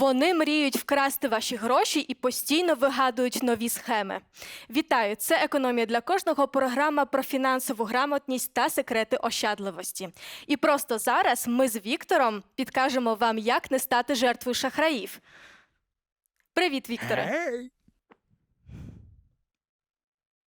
Вони мріють вкрасти ваші гроші і постійно вигадують нові схеми. Вітаю! Це економія для кожного. Програма про фінансову грамотність та секрети ощадливості. І просто зараз ми з Віктором підкажемо вам, як не стати жертвою шахраїв. Привіт, Вікторе! Гей!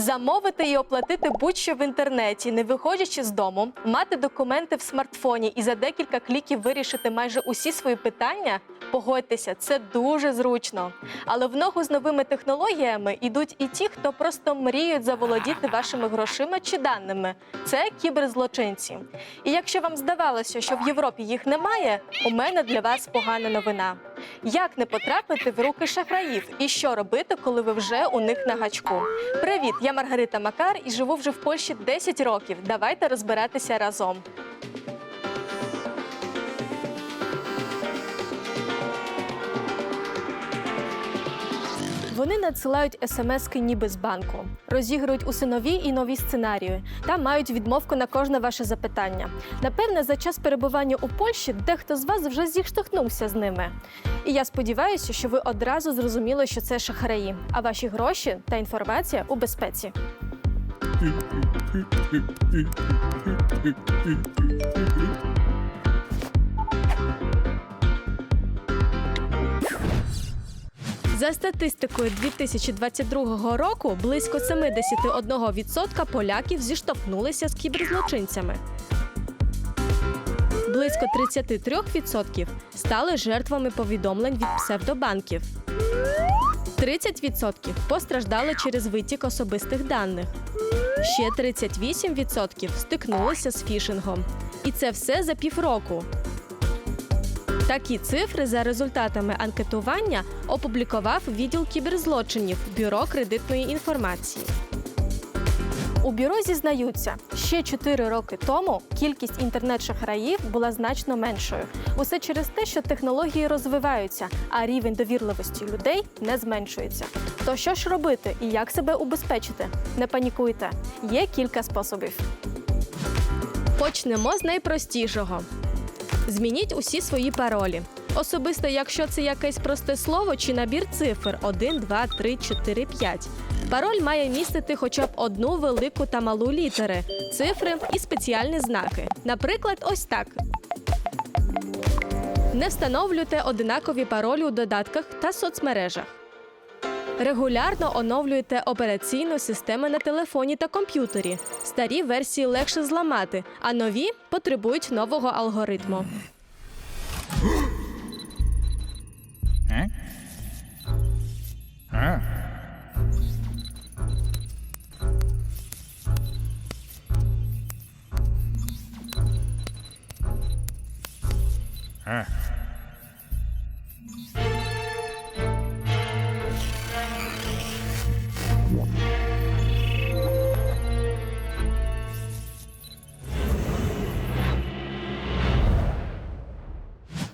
Замовити і оплатити будь-що в інтернеті, не виходячи з дому, мати документи в смартфоні і за декілька кліків вирішити майже усі свої питання. Погодьтеся, це дуже зручно. Але в ногу з новими технологіями йдуть і ті, хто просто мріють заволодіти вашими грошима чи даними. Це кіберзлочинці. І якщо вам здавалося, що в Європі їх немає, у мене для вас погана новина. Як не потрапити в руки шахраїв і що робити, коли ви вже у них на гачку? Привіт, я Маргарита Макар і живу вже в Польщі 10 років. Давайте розбиратися разом. Вони надсилають смски ніби з банку, розігрують усинові і нові сценарії та мають відмовку на кожне ваше запитання. Напевне, за час перебування у Польщі дехто з вас вже зіштовхнувся з ними. І я сподіваюся, що ви одразу зрозуміли, що це шахраї, а ваші гроші та інформація у безпеці. За статистикою 2022 року близько 71% поляків зіштовхнулися з кіберзлочинцями. Близько 33% стали жертвами повідомлень від псевдобанків. 30% постраждали через витік особистих даних. Ще 38% стикнулися з фішингом. І це все за півроку. Такі цифри за результатами анкетування опублікував відділ кіберзлочинів Бюро кредитної інформації. У бюро зізнаються, ще 4 роки тому кількість інтернет-шахраїв була значно меншою. Усе через те, що технології розвиваються, а рівень довірливості людей не зменшується. То що ж робити і як себе убезпечити? Не панікуйте, є кілька способів. Почнемо з найпростішого. Змініть усі свої паролі. Особисто, якщо це якесь просте слово чи набір цифр 1, 2, 3, 4, 5. Пароль має містити хоча б одну велику та малу літери, цифри і спеціальні знаки. Наприклад, ось так. Не встановлюйте одинакові паролі у додатках та соцмережах. Регулярно оновлюйте операційну систему на телефоні та комп'ютері. Старі версії легше зламати, а нові потребують нового алгоритму. а?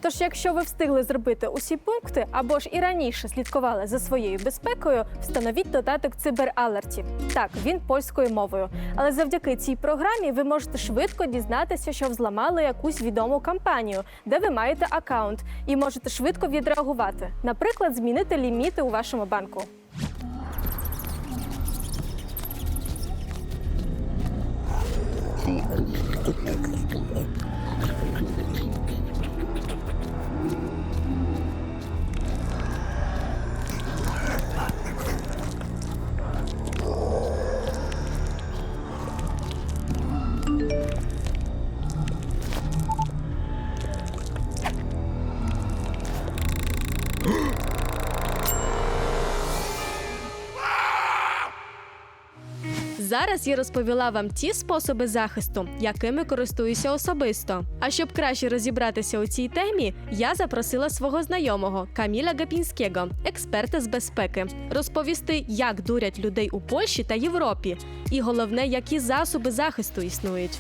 Тож, якщо ви встигли зробити усі пункти або ж і раніше слідкували за своєю безпекою, встановіть додаток Цибералертів. Так, він польською мовою. Але завдяки цій програмі ви можете швидко дізнатися, що взламали якусь відому кампанію, де ви маєте аккаунт, і можете швидко відреагувати, наприклад, змінити ліміти у вашому банку. Thank you. Зараз я розповіла вам ті способи захисту, якими користуюся особисто. А щоб краще розібратися у цій темі, я запросила свого знайомого Каміля Гапінського, експерта з безпеки, розповісти, як дурять людей у Польщі та Європі, і головне, які засоби захисту існують.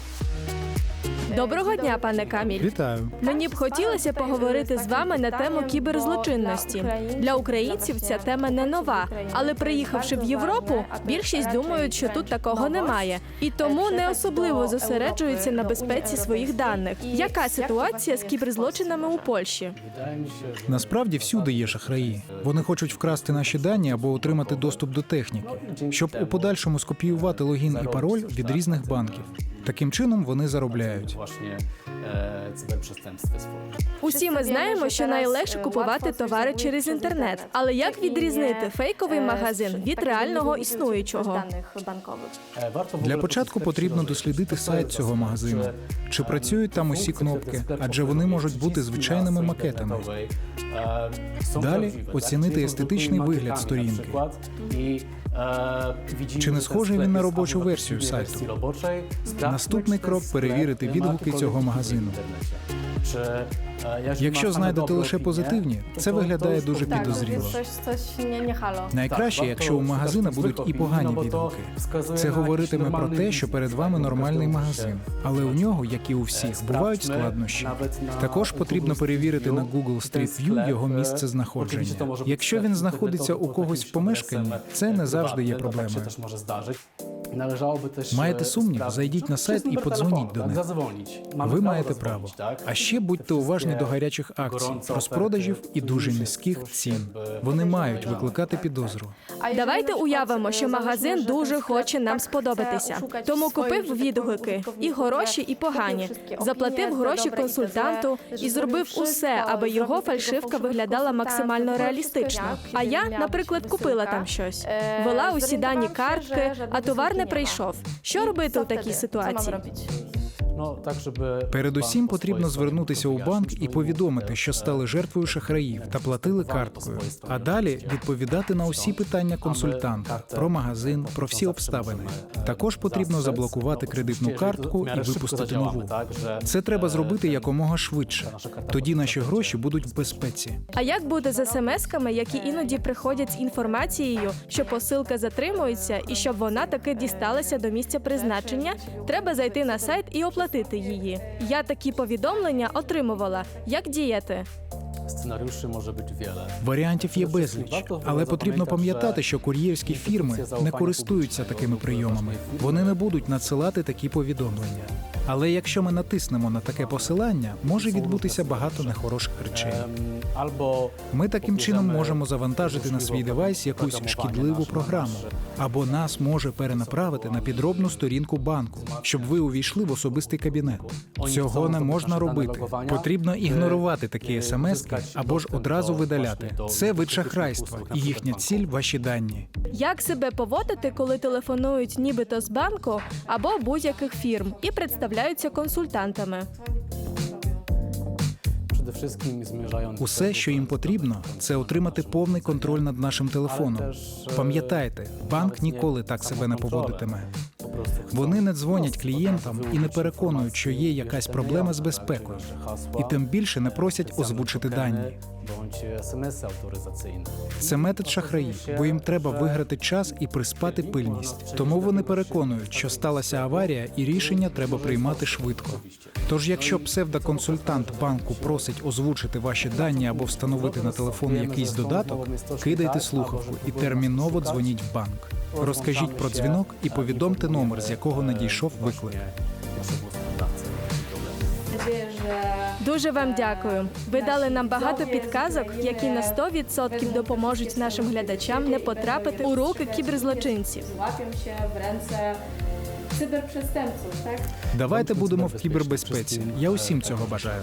Доброго дня, пане Каміль. Вітаю. Мені б хотілося поговорити з вами на тему кіберзлочинності. Для українців ця тема не нова, але приїхавши в Європу, більшість думають, що тут такого немає, і тому не особливо зосереджуються на безпеці своїх даних. Яка ситуація з кіберзлочинами у Польщі? Насправді всюди є шахраї. Вони хочуть вкрасти наші дані або отримати доступ до техніки, щоб у подальшому скопіювати логін і пароль від різних банків. Таким чином вони заробляють. E. Усі ми знаємо, що найлегше купувати товари через інтернет. Але як відрізнити фейковий магазин від реального існуючого? Для початку потрібно дослідити сайт цього магазину. Чи працюють там усі кнопки, адже вони можуть бути звичайними макетами. Далі оцінити естетичний вигляд сторінки. E, Чи не схожий він на робочу версію сайту? Наступний крок перевірити відгуки цього магазину. Jeśli Якщо знайдете лише позитивні, це виглядає дуже підозріло. Найкраще, якщо у магазина будуть і погані відгуки. Це говоритиме про те, що перед вами нормальний магазин, але у е, нього, як і у всіх, бувають складнощі. Також потрібно перевірити на Google Street View його е, місце знаходження. Якщо він знаходиться у когось в помешканні, це не завжди є проблемою. Zdarzyć. Маєте e, сумнів? Зайдіть на сайт і подзвоніть до них. Ви маєте право. А ще будьте уважні до гарячих акцій, розпродажів і дуже низьких цін. Вони мають викликати підозру. Jeżeli Давайте уявимо, e, що магазин дуже хоче нам сподобатися. Тому купив відгуки і хороші, і погані. Заплатив гроші консультанту і зробив усе, аби його фальшивка виглядала максимально реалістично. А я, наприклад, купила там щось, Е, ввела усі дані картки, а товар не. Прийшов. Що робити у такій ситуації? Ну, так, щоб Передусім потрібно звернутися у банк і повідомити, що е, стали жертвою шахраїв та платили карткою. А далі відповідати на усі питання консультанта про магазин, про всі обставини. Також потрібно заблокувати кредитну картку і випустити нову. Це треба зробити якомога швидше. Тоді наші гроші будуть в безпеці. А як буде з смс-ками, які іноді приходять з інформацією, що посилка затримується, і щоб вона таки дісталася до місця призначення, треба зайти на сайт і оплатити її. Я такі повідомлення отримувала. Як діяти? Сценаріуші може бути віля. Варіантів є безліч, але потрібно пам'ятати, що кур'єрські фірми не користуються такими прийомами. Вони не будуть надсилати такі повідомлення. Але якщо ми натиснемо на таке посилання, може відбутися багато нехороших речей. Ем, Або Ми таким чином можемо завантажити на свій девайс якусь шкідливу програму, або нас може перенаправити на підробну сторінку банку, щоб ви увійшли в особистий кабінет. Цього не можна робити. Потрібно ігнорувати такі смски або ж одразу видаляти. Це вид шахрайства, і їхня ціль ваші дані. Як себе поводити, коли телефонують нібито з банку або будь-яких фірм і представляються консультантами? Усе, що їм потрібно, це отримати повний контроль над нашим телефоном. Пам'ятайте, банк ніколи так себе не поводитиме. Вони не дзвонять клієнтам і не переконують, що є якась проблема з безпекою, і тим більше не просять озвучити дані. Це метод шахраїв, бо їм треба виграти час і приспати пильність. Тому вони переконують, що сталася аварія, і рішення треба приймати швидко. Тож, якщо псевдоконсультант банку просить озвучити ваші дані або встановити на телефон якийсь додаток, кидайте слухавку і терміново дзвоніть в банк. Розкажіть про дзвінок і повідомте номер, з якого надійшов виклик. Дуже вам дякую. Ви дали нам багато підказок, які на 100% допоможуть нашим глядачам не потрапити у руки кіберзлочинців. Давайте будемо в кібербезпеці. Я усім цього бажаю.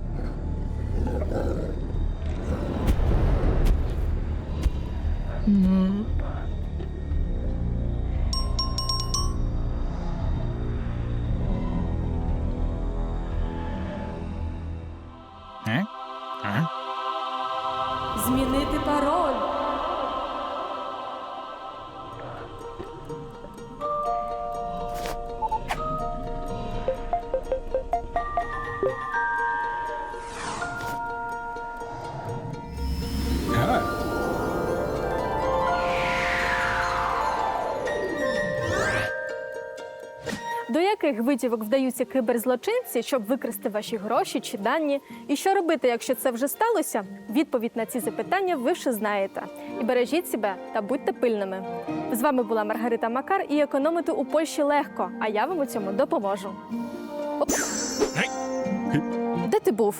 яких витівок вдаються киберзлочинці, щоб викрасти ваші гроші чи дані? І що робити, якщо це вже сталося? Відповідь на ці запитання ви вже знаєте. І бережіть себе та будьте пильними. З вами була Маргарита Макар і економити у Польщі легко, а я вам у цьому допоможу. Де ти був?